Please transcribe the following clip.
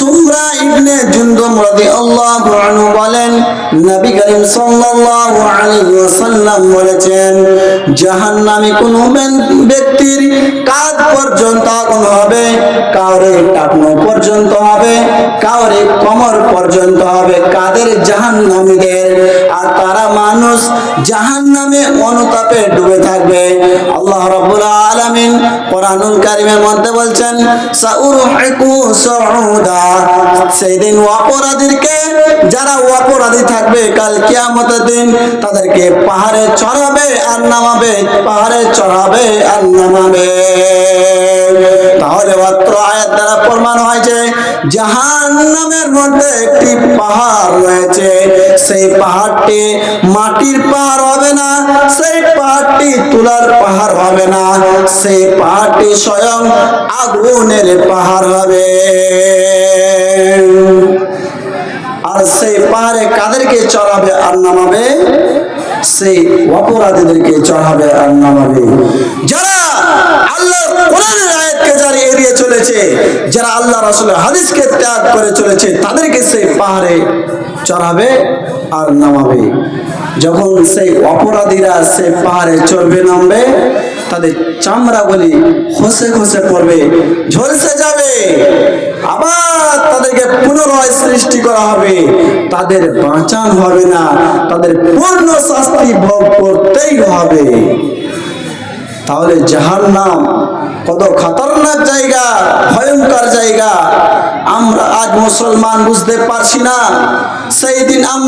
সুমরা ইবনে জুনদুম রাদিয়াল্লাহু আনহু বলেন, নবী করিম সাল্লাল্লাহু আলাইহি ওয়াসাল্লাম বলেছেন, জাহান্নামে কোন ব্যক্তির কাঁধ পর্যন্ত আগুন হবে, কাউরে টাকনো পর্যন্ত হবে, কাউরে কমর পর্যন্ত হবে, কাদের জাহান্নামীদের? আর তারা মানুষ জাহান্নামে অনুতাপে ডুবে থাকবে। আলামিন কোরআনুল কারিমের মধ্যে বলছেন, সাউরহিকু সাউদা সেদিন অপরাধীকে, যারা অপরাধী থাকবে কাল কিয়ামতের দিন, তাদেরকে পাহাড়ে চড়াবে আর নামাবে, পাহাড়ে চড়াবে আর নামাবে। তাহলে মাত্র আয়াত দ্বারা প্রমাণ হয়েছে জাহান্নামের মধ্যে একটি পাহাড় রয়েছে। সেই পাহাড়টি মাটির পাহাড় হবে না, সেই পাহাড়টি তুলার পাহাড় হবে না। সেই পাহাড়টি স্বয়ং আগুনের পাহাড় হবে। আর সেই পাহাড়ে কাদেরকে চড়াবে আর নামাবে? সেই অপরাধীদেরকে চড়াবে আর নামাবে। যারা যারা আল্লাহ রাসূলের হাদিসকে ত্যাগ করে চলেছে, তাদেরকে সেই পাহাড়ে চড়াবে আর নামাবে। যখন সেই অপরাধীরা সেই পাহাড়ে চড়বে, নামবে, তাদের চামড়াগুলি খসে খসে পড়বে, ঝলসে যাবে। আবার তাদেরকে পুনরায় সৃষ্টি করা হবে। তাদের বাঁচান হবে না, তাদের পূর্ণ শাস্তি ভোগ করতেই হবে। তাহলে জাহান্নাম কত খতরনাক জায়গা ভয়ঙ্কর জায়গা। আমরা আজ মুসলমান বুঝতে পারছি না। সেই দিন আমরা